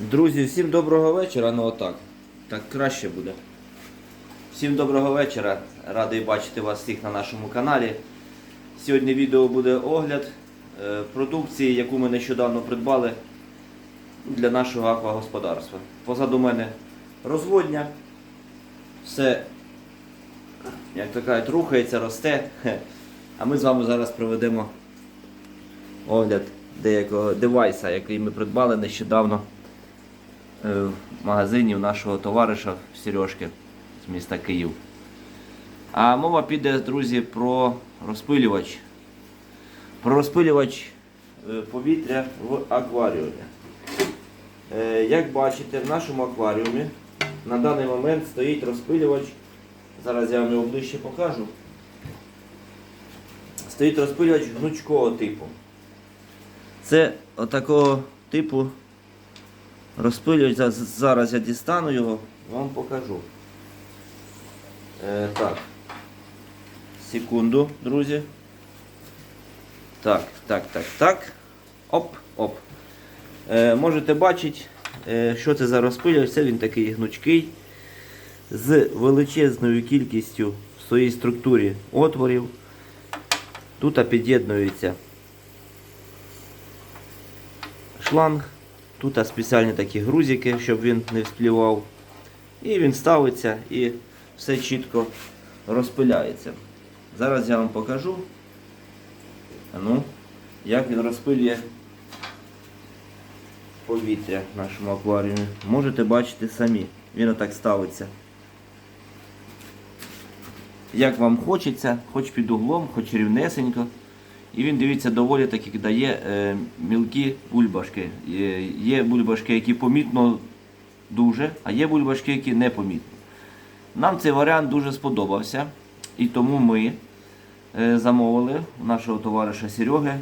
Друзі, всім доброго вечора. Ну отак. Так краще буде. Всім доброго вечора. Радий бачити вас всіх на нашому каналі. Сьогодні відео буде огляд е, продукції, яку ми нещодавно придбали для нашого аквагосподарства. Позаду мене розводня. Все, як то кажуть, рухається, росте. А ми з вами зараз проведемо огляд деякого девайса, який ми придбали нещодавно в магазині нашого товариша Сережки з міста Київ. А мова піде, друзі, про розпилювач. Про розпилювач е, повітря в акваріумі. Е, Як бачите, в нашому акваріумі на даний момент стоїть розпилювач. Зараз я вам його ближче покажу. Стоїть розпилювач гнучкого типу. Це отакого типу розпилювач. За- Зараз я дістану його, вам покажу. Е, так. Секунду, друзі. Так, так, так, так. Оп, оп. Е, можете бачити, е, що це за розпилювач. Це він такий гнучкий. З величезною кількістю в своїй структурі отворів. Тут під'єднується шланг. Тут спеціальні такі грузики, щоб він не всплівав. І він ставиться і все чітко розпиляється. Зараз я вам покажу, ну, як він розпилює повітря в нашому акваріумі. Можете бачити самі. Він отак ставиться. Як вам хочеться, хоч під углом, хоч рівнесенько. І він, дивіться, доволі таки дає е, мілкі бульбашки. Є, є бульбашки, які помітно дуже, а є бульбашки, які не помітно. Нам цей варіант дуже сподобався. І тому ми е, замовили у нашого товариша Сереги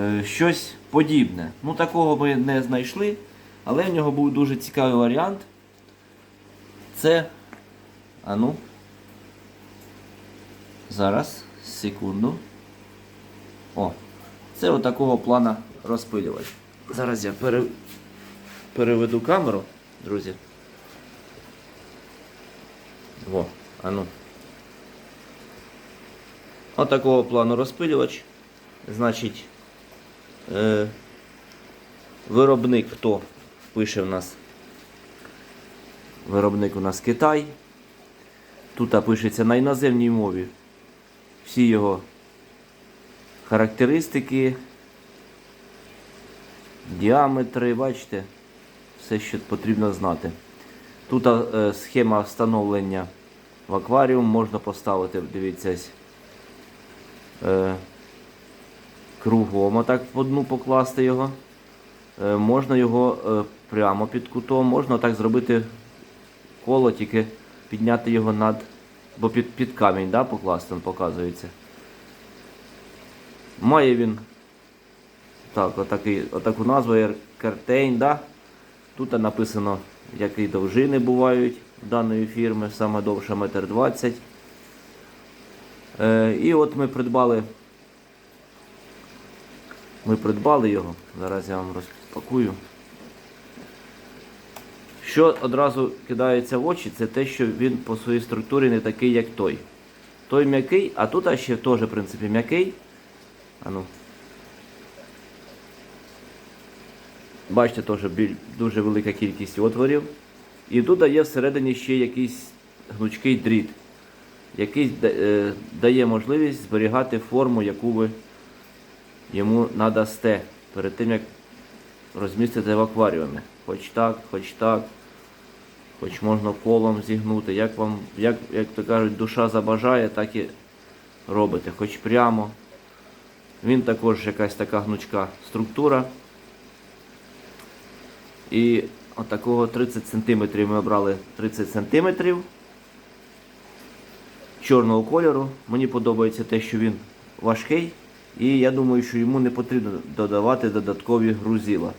е, щось подібне. Ну, такого ми не знайшли, але в нього був дуже цікавий варіант. Це. А ну. Зараз, секунду. О, це отакого плана розпилювач. Зараз я пере... переведу камеру, друзі. Во, а ну. Отакого плану розпилювач. Значить, е... виробник хто пише в нас? Виробник у нас Китай. Тут пишеться на іноземній мові. Всі його характеристики, діаметри, бачите, все, що потрібно знати. Тут е, схема встановлення в акваріум можна поставити, дивіться, е, кругом отак в одну покласти його. Е, можна його прямо під кутом, можна так зробити коло, тільки підняти його над, бо під, під камінь да, покласти, він показується. Має він так, отакий, отаку назву Curtain, да? Тут написано, які довжини бувають даної фірми, саме довша 1,20 м. І от ми придбали. Ми придбали його. Зараз я вам розпакую. Що одразу кидається в очі, це те, що він по своїй структурі не такий, як той. Той м'який, а тут ще теж, в принципі, м'який. А ну. Бачите, теж дуже велика кількість отворів. І тут є всередині ще якийсь гнучкий дріт, який е, дає можливість зберігати форму, яку ви йому надасте перед тим, як розмістити в акваріумі. Хоч так, хоч так, хоч можна колом зігнути. Як вам, як, як то кажуть, душа забажає, так і робите. Хоч прямо. Він також якась така гнучка структура. І отакого 30 см ми обрали 30 см чорного кольору. Мені подобається те, що він важкий. І я думаю, що йому не потрібно додавати додаткові грузила.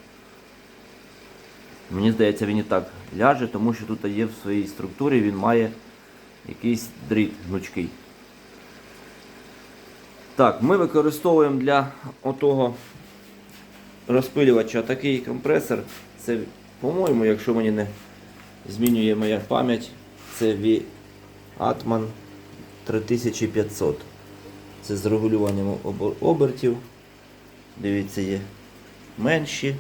Мені здається, він і так ляже, тому що тут є в своїй структурі, він має якийсь дріт гнучкий. Так, ми використовуємо для отого розпилювача такий компресор. Це, по-моєму, якщо мені не змінює моя пам'ять, це V Atman 3500. Це з регулюванням обертів. Дивіться, є менші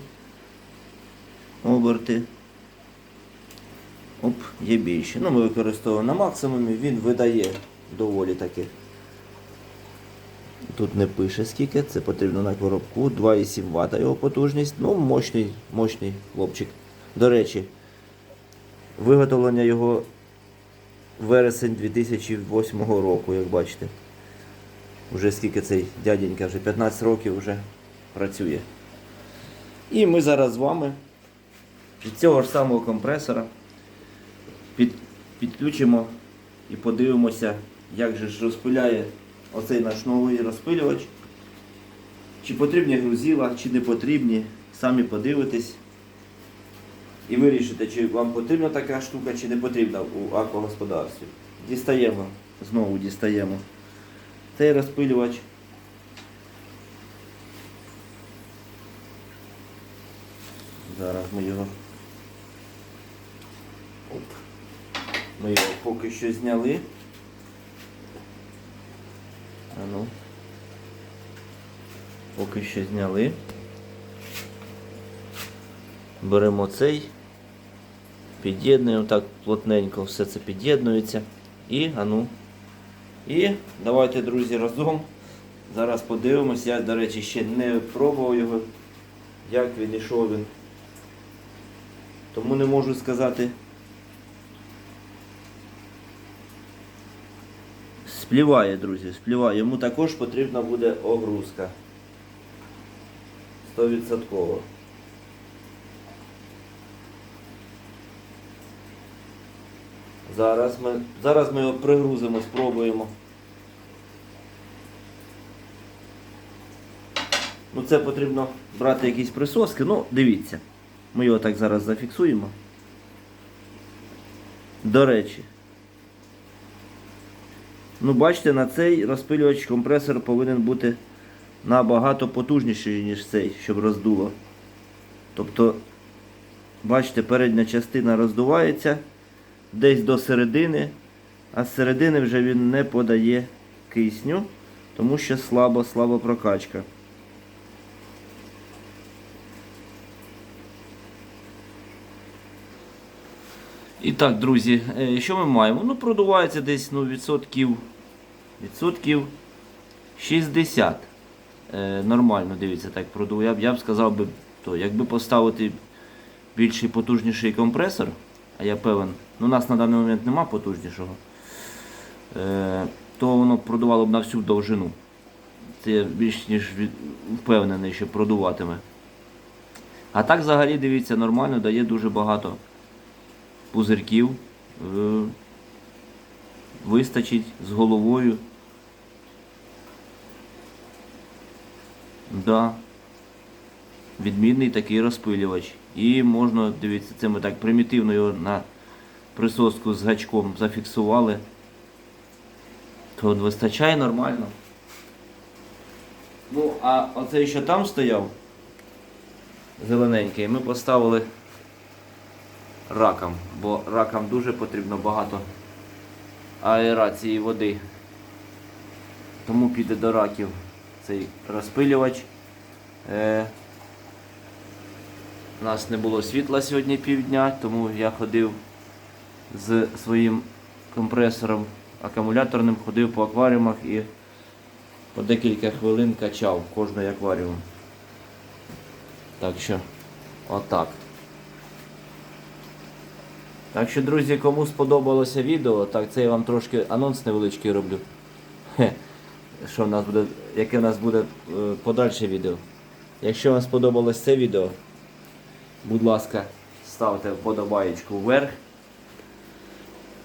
оберти. Оп, є більші. Ну, ми використовуємо на максимумі, він видає доволі таки. Тут не пише скільки, це потрібно на коробку. 2,7 Вт його потужність. Ну, мощний, мощний хлопчик. До речі, виготовлення його вересень 2008 року, як бачите. Уже скільки цей дяденька, вже 15 років вже працює. І ми зараз з вами від цього ж самого компресора під, підключимо і подивимося, як же ж розпиляє оцей наш новий розпилювач. Чи потрібні грузила, чи не потрібні. Самі подивитесь і вирішите, чи вам потрібна така штука, чи не потрібна у аквагосподарстві. Дістаємо, знову дістаємо цей розпилювач. Зараз ми його. Оп. Ми його поки що зняли. А ну. Поки що зняли. Беремо цей, під'єднуємо так плотненько, все це під'єднується. І, а ну. І давайте, друзі, разом. Зараз подивимось. Я, до речі, ще не пробував його, як він і що він. Тому не можу сказати. Спліває, друзі, спліває. Йому також потрібна буде огрузка. 100%. Зараз ми, зараз ми його пригрузимо, спробуємо. Ну це потрібно брати якісь присоски. Ну, дивіться. Ми його так зараз зафіксуємо. До речі. Ну, бачите, на цей розпилювач компресор повинен бути набагато потужніший, ніж цей, щоб роздуло. Тобто, бачите, передня частина роздувається десь до середини, а з середини вже він не подає кисню, тому що слабо, слабо прокачка. І так, друзі, е, що ми маємо? Ну, продувається десь ну, відсотків, відсотків 60. Е, нормально, дивіться, так продуває. Я б, я б сказав, би, то, якби поставити більший потужніший компресор, а я певен, ну у нас на даний момент нема потужнішого, е, то воно продувало б на всю довжину. Це більш ніж впевнений, що продуватиме. А так взагалі дивіться, нормально дає дуже багато пузирків. Е, Вистачить з головою. Да. Відмінний такий розпилювач. І можна, дивіться, це ми так примітивно його на присоску з гачком зафіксували. То вистачає нормально. Ну, а оцей, що там стояв, зелененький, ми поставили ракам, бо ракам дуже потрібно багато аерації води. Тому піде до раків цей розпилювач. Е, у нас не було світла сьогодні півдня, тому я ходив з своїм компресором акумуляторним, ходив по акваріумах і по декілька хвилин качав кожний акваріум. Так що, отак. Так що, друзі, кому сподобалося відео, так це я вам трошки анонс невеличкий роблю. Що в нас буде, яке в нас буде е, подальше відео. Якщо вам сподобалось це відео, будь ласка, ставте вподобаєчку вверх.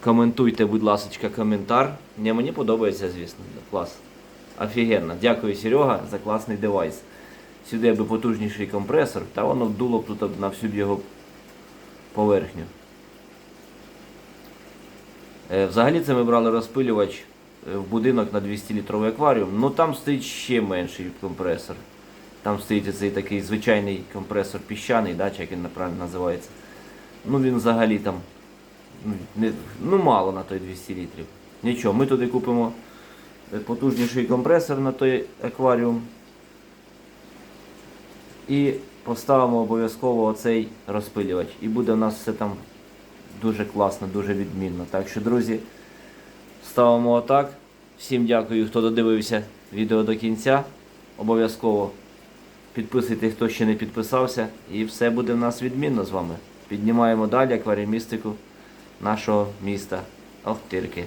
Коментуйте, будь ласка, коментар. Мені, мені подобається, звісно. Клас. Офігенно. Дякую, Серега, за класний девайс. Сюди би потужніший компресор, та воно дуло б тут на всю його поверхню. Е, Взагалі це ми брали розпилювач е, в будинок на 200 літровий акваріум, ну там стоїть ще менший компресор. Там стоїть цей такий звичайний компресор піщаний, да, чи як він правильно називається. Ну він взагалі там ну, не, ну мало на той 200 літрів. Нічого, ми туди купимо е, потужніший компресор на той акваріум. І поставимо обов'язково оцей розпилювач. І буде у нас все там дуже класно, дуже відмінно. Так що, друзі, ставимо отак. Всім дякую, хто додивився відео до кінця. Обов'язково підписуйтесь, хто ще не підписався. І все буде в нас відмінно з вами. Піднімаємо далі акваріумістику нашого міста Охтирки.